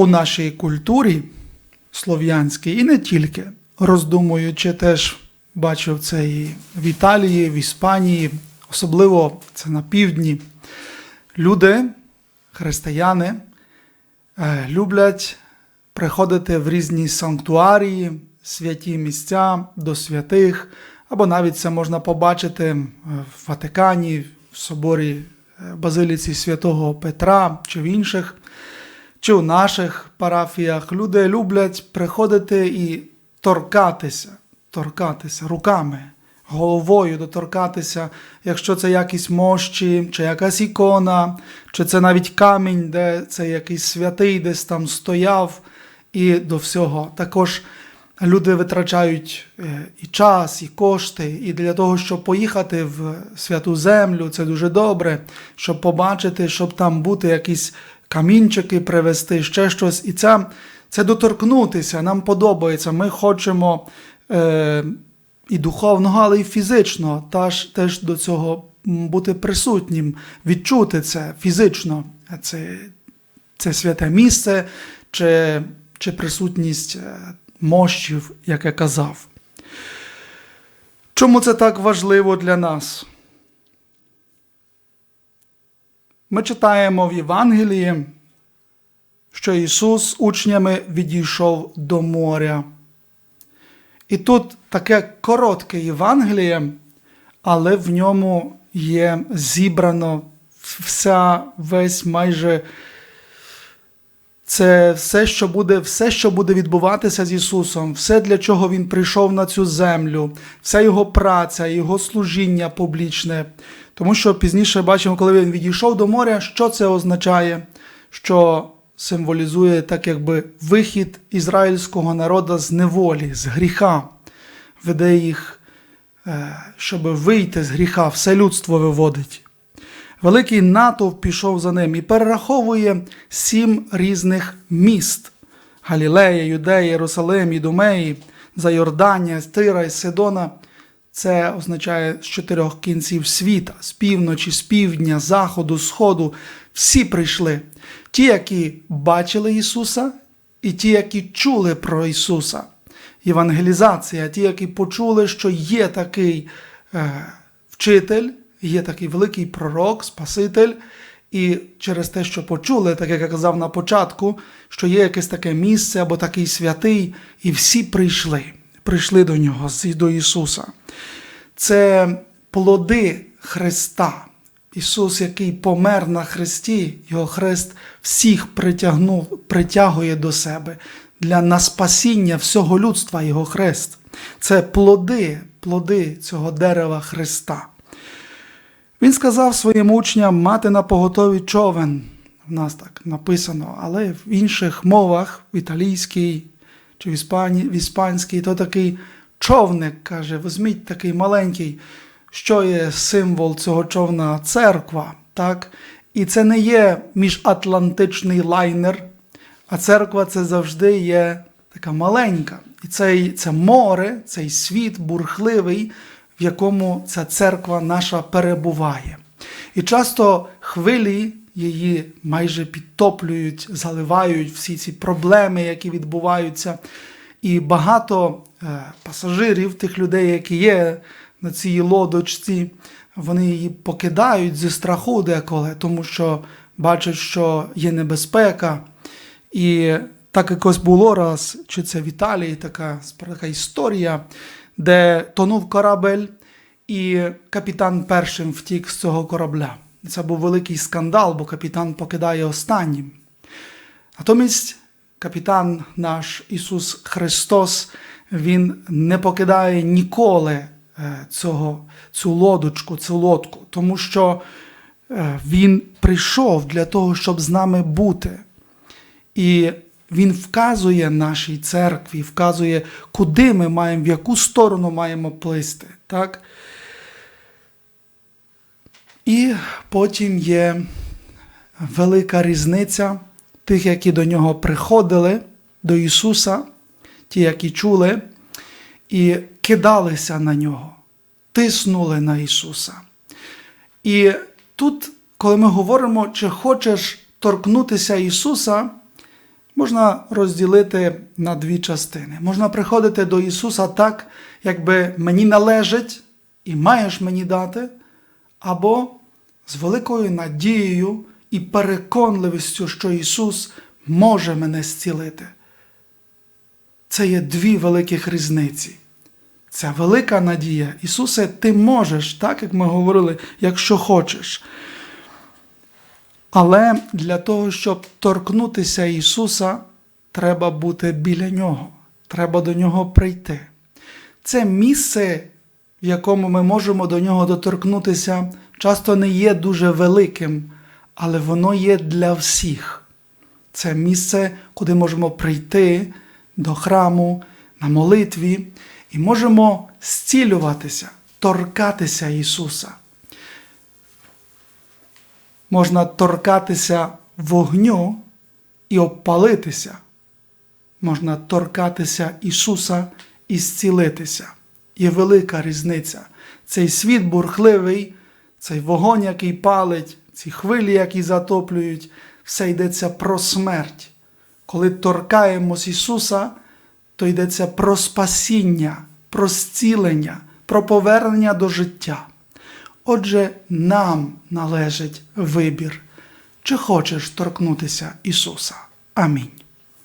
у нашій культурі слов'янській, і не тільки, роздумуючи, теж бачив це і в Італії, в Іспанії, особливо це на півдні. Люди, християни, е, люблять приходити в різні санктуарії, святі місця до святих, або навіть це можна побачити е, в Ватикані, в соборі е, Базиліці святого Петра чи в інших, чи у наших парафіях. Люди люблять приходити і торкатися, торкатися руками, головою доторкатися, якщо це якісь мощі, чи якась ікона, чи це навіть камінь, де це якийсь святий десь там стояв, і до всього. Також люди витрачають е, і час, і кошти, і для того, щоб поїхати в святу землю, це дуже добре, щоб побачити, щоб там бути якісь камінчики привезти, ще щось. І це, це доторкнутися, нам подобається. Ми хочемо е, і духовного, але і фізично теж, теж до цього бути присутнім, відчути це фізично. Це, це святе місце чи, чи присутність е, мощів, як я казав. Чому це так важливо для нас? Ми читаємо в Євангелії, що Ісус учнями відійшов до моря. І тут таке коротке Євангеліє, але в ньому є зібрано вся весь майже це все, що буде, все, що буде відбуватися з Ісусом, все, для чого Він прийшов на цю землю, вся його праця, його служіння публічне. Тому що пізніше бачимо, коли він відійшов до моря, що це означає, що символізує так, якби вихід ізраїльського народу з неволі, з гріха, веде їх, е, щоб вийти з гріха, все людство виводить. Великий натовп пішов за ним і перераховує сім різних міст: Галілея, Юдея, Єрусалим, Ідумеї, Зайорданія, Тира і Сидона. Це означає з чотирьох кінців світа, з півночі, з півдня, заходу, сходу. Всі прийшли. Ті, які бачили Ісуса, і ті, які чули про Ісуса. Євангелізація, ті, які почули, що є такий е, вчитель, є такий великий пророк, Спаситель, і через те, що почули, так як я казав на початку, що є якесь таке місце або такий святий, і всі прийшли, прийшли до нього, до Ісуса. Це плоди Христа. Ісус, який помер на Христі, Його Христ всіх притягнув, притягує до себе для на спасіння всього людства Його Хрест. Це плоди, плоди цього дерева Христа. Він сказав своїм учням мати на поготові човен. В нас так написано, але в інших мовах, в італійській чи в, іспані, в іспанській, то такий човник каже: візьміть такий маленький, що є символ цього човна церква. так? І це не є міжатлантичний лайнер, а церква це завжди є така маленька. І цей, це море, цей світ бурхливий, в якому ця церква наша перебуває. І часто хвилі її майже підтоплюють, заливають всі ці проблеми, які відбуваються. І багато е, пасажирів, тих людей, які є на цій лодочці, вони її покидають зі страху деколи, тому що бачать, що є небезпека. І так якось було раз, чи це в Італії така, така історія, де тонув корабель, і капітан першим втік з цього корабля. Це був великий скандал, бо капітан покидає останнім. Натомість капітан наш Ісус Христос, Він не покидає ніколи е, цього, цю лодочку, цю лодку, тому що е, Він прийшов для того, щоб з нами бути. І Він вказує нашій церкві, вказує, куди ми маємо, в яку сторону маємо плисти. Так? І потім є велика різниця тих, які до нього приходили, до Ісуса, ті, які чули, і кидалися на нього, тиснули на Ісуса. І тут, коли ми говоримо, чи хочеш торкнутися Ісуса, можна розділити на дві частини. Можна приходити до Ісуса так, якби мені належить і маєш мені дати, або з великою надією і переконливістю, що Ісус може мене зцілити. Це є дві великих різниці. Ця велика надія. Ісусе, ти можеш, так як ми говорили, якщо хочеш. Але для того, щоб торкнутися Ісуса, треба бути біля Нього, треба до Нього прийти. Це місце, в якому ми можемо до нього доторкнутися, часто не є дуже великим, але воно є для всіх. Це місце, куди можемо прийти до храму на молитві і можемо зцілюватися, торкатися Ісуса. Можна торкатися вогню і обпалитися. Можна торкатися Ісуса і зцілитися. Є велика різниця. Цей світ бурхливий, цей вогонь, який палить, ці хвилі, які затоплюють, все йдеться про смерть. Коли торкаємось Ісуса, то йдеться про спасіння, про зцілення, про повернення до життя. Отже, нам належить вибір, чи хочеш торкнутися Ісуса. Амінь.